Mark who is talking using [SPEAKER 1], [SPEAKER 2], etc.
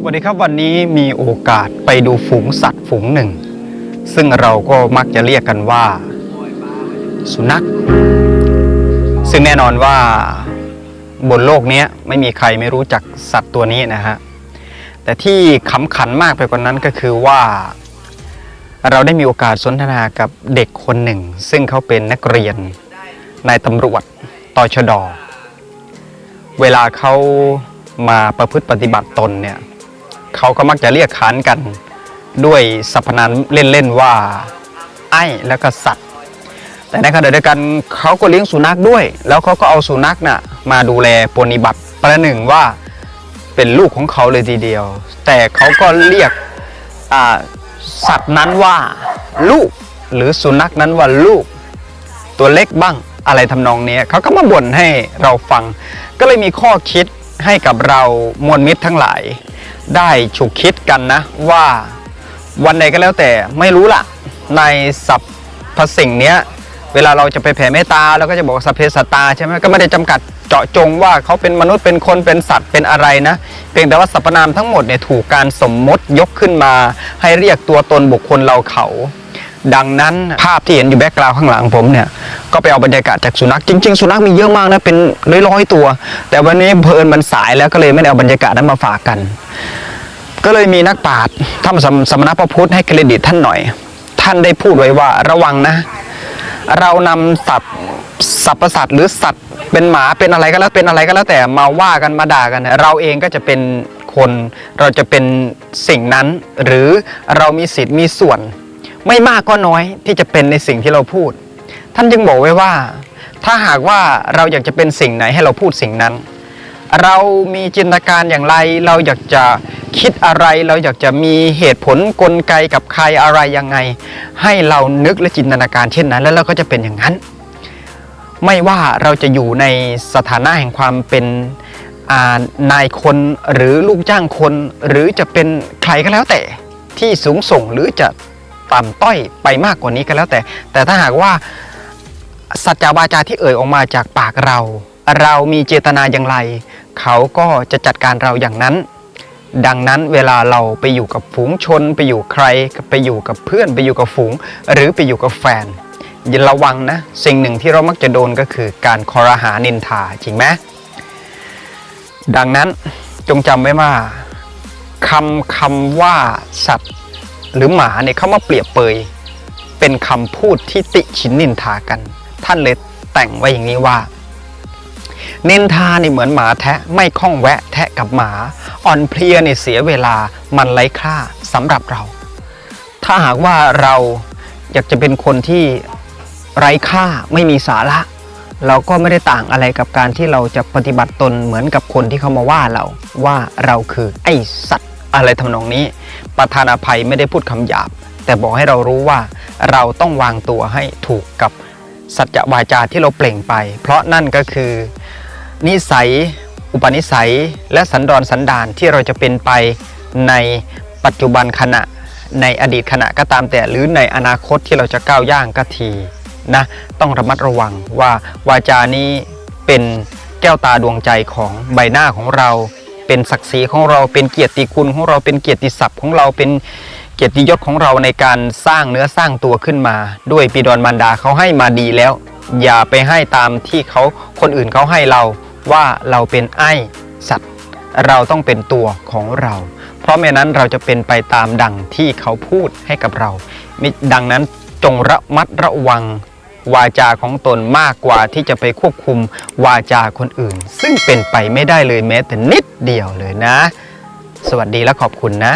[SPEAKER 1] สวัสดีครับวันนี้มีโอกาสไปดูฝูงสัตว์ฝูงหนึ่ง ซึ่งเราก็มักจะเรียกกันว่า สุนัข ซึ่งแน่นอนว่าบนโลกนี้ไม่มีใครไม่รู้จักสัตว์ตัวนี้นะฮะแต่ที่ขำขันมากไปกว่านั้นก็คือว่า เราได้มีโอกาสสนทนากับเด็กคนหนึ่ง ซึ่งเขาเป็นนักเรียนนายตำรวจตชด เวลาเขามาประพฤติปฏิบัติตนเนี่ย เขาก็มักจะเรียกขานกัน ด้วยสรรพนามเล่นๆว่า ไอ้แล้วก็สัตว์ แต่ในขณะเดียวกันเขาก็เลี้ยงสุนัขด้วย แล้วเขาก็เอาสุนัขน่ะมาดูแลปฏิบัติประหนึ่งว่าเป็นลูกของเขาเลยทีเดียว แต่เขาก็เรียกสัตว์นั้นว่าลูกหรือสุนัขนั้นว่าลูก ตัวเล็กบ้างอะไรทำนองนี้เขาก็มาบ่นให้เราฟัง ก็เลยมีข้อคิดให้กับเรามวลมิตรทั้งหลาย ได้ฉุกคิดกันนะว่าวันใดก็แล้วแต่ไม่รู้ล่ะ ในสัพพสิ่งเนี้ยเวลาเราจะไปแผ่เมตตาเราก็จะบอกสัพเพสัตตาใช่ไหมก็ไม่ได้จำกัดเจาะจงว่าเขาเป็นมนุษย์เป็นคนเป็นสัตว์เป็นอะไรนะเพียงแต่ว่าสรรพนามทั้งหมดเนี่ยถูกการสมมติยกขึ้นมา ให้เรียกตัวตนบุคคลเราเขา ดังนั้นภาพที่เห็นอยู่แบ็กกราวข้างหลังผมเนี่ยก็ไปเอาบรรยากาศจากสุนัขจริง ๆ สุนัขมีเยอะมากนะเป็นร้อยๆตัว แต่วันนี้เพลินมันสายแล้วก็เลยไม่ได้เอาบรรยากาศนั้นมาฝากกัน ก็เลยมีนักปราชญ์ท่านสมสมณพระพุทธให้เครดิตท่านหน่อย ท่านได้พูดไว้ว่าระวังนะ เรานำสัตว์สัพพสัตว์หรือสัตว์เป็นหมาเป็นอะไรก็แล้วเป็นอะไรก็แล้วแต่มาว่ากันมาด่ากันเนี่ยเราเองก็จะเป็นคนเราจะเป็นสิ่งนั้น หรือเรามีสิทธิ์มีส่วน ไม่มากก็น้อยที่จะเป็นในสิ่งที่เราพูด ท่านจึงบอกไว้ว่า ถ้าหากว่าเราอยากจะเป็นสิ่งไหนให้เราพูดสิ่งนั้น เรามีจินตนาการอย่างไรเราอยากจะ คิดอะไรเราอยากจะมีเหตุผลกลไกกับใครอะไรยังไง ให้เรานึกและจินตนาการเช่นนั้น แล้วเราก็จะเป็นอย่างนั้น ไม่ว่าเราจะอยู่ในสถานะแห่งความเป็นานายคนหรือลูกจ้างคน หรือจะเป็นใครก็แล้วแต่ที่สูงส่งหรือจะต่ำต้อยไปมากกว่านี้ก็แล้วแต่ แต่ถ้าหากว่าสัจจาวาจาที่เอ่ยออกมาจากปากเรา เรามีเจตนาอย่างไร เขาก็จะจัดการเราอย่างนั้น ดังนั้นเวลาเราไปอยู่กับฝูงชน ไปอยู่ใครไปอยู่กับเพื่อนไปอยู่กับฝูง หรือไปอยู่กับแฟนอย่าระวังนะ สิ่งหนึ่งที่เรามักจะโดนก็คือการคอรหานินทาจริงไหมดังนั้นจงจำไว้ว่าคำคำว่าสัตว์ หรือหมาเนี่ยเขามาเปรียบเปย เป็นคำพูดที่ติชินนินทากัน ท่านเลยแต่งไว้อย่างนี้ว่า นินทานี่เหมือนหมาแทะไม่คล้องแวะแทะกับหมา อ่อนเพลียเนี่เสียเวลามันไร้ค่าสำหรับเรา ถ้าหากว่าเราอยากจะเป็นคนที่ไร้ค่าไม่มีสาระ เราก็ไม่ได้ต่างอะไรกับการที่เราจะปฏิบัติตนเหมือนกับคนที่เขามาว่าเราว่าเราคือไอสัตว์อะไรทำนองนี้ ประธานอภัยไม่ได้พูดคำหยาบ แต่บอกให้เรารู้ว่าเราต้องวางตัวให้ถูกกับสัจจวาจาที่เราเปล่งไป เพราะนั่นก็คือ นิสัย อุปนิสัย และสันดอนสันดานที่เราจะเป็นไปในปัจจุบันขณะในอดีตขณะก็ตามแต่หรือในอนาคตที่เราจะก้าวย่างก็ทีนะต้องระมัดระวังว่าวาจานี้เป็นแก้วตาดวงใจของใบหน้าของเรา เป็นศักดิ์ศรีของเราเป็นเกียรติคุณของเราเป็นเกียรติศัพท์ของเราเป็นเกียรติยศของเราในการสร้างเนื้อสร้างตัวขึ้นมา ด้วยปิดอนมารดาเขาให้มาดีแล้ว อย่าไปให้ตามที่เขาคนอื่นเขาให้เรา ว่าเราเป็นไอ้สัตว์ เราต้องเป็นตัวของเรา เพราะไม่นั้นเราจะเป็นไปตามดังที่เขาพูดให้กับเรามิดังนั้นจงระมัดระวังวาจาของตนมากกว่าที่จะไปควบคุมวาจาคนอื่น ซึ่งเป็นไปไม่ได้เลยแม้แต่นิดเดียวเลยนะ สวัสดีและขอบคุณนะ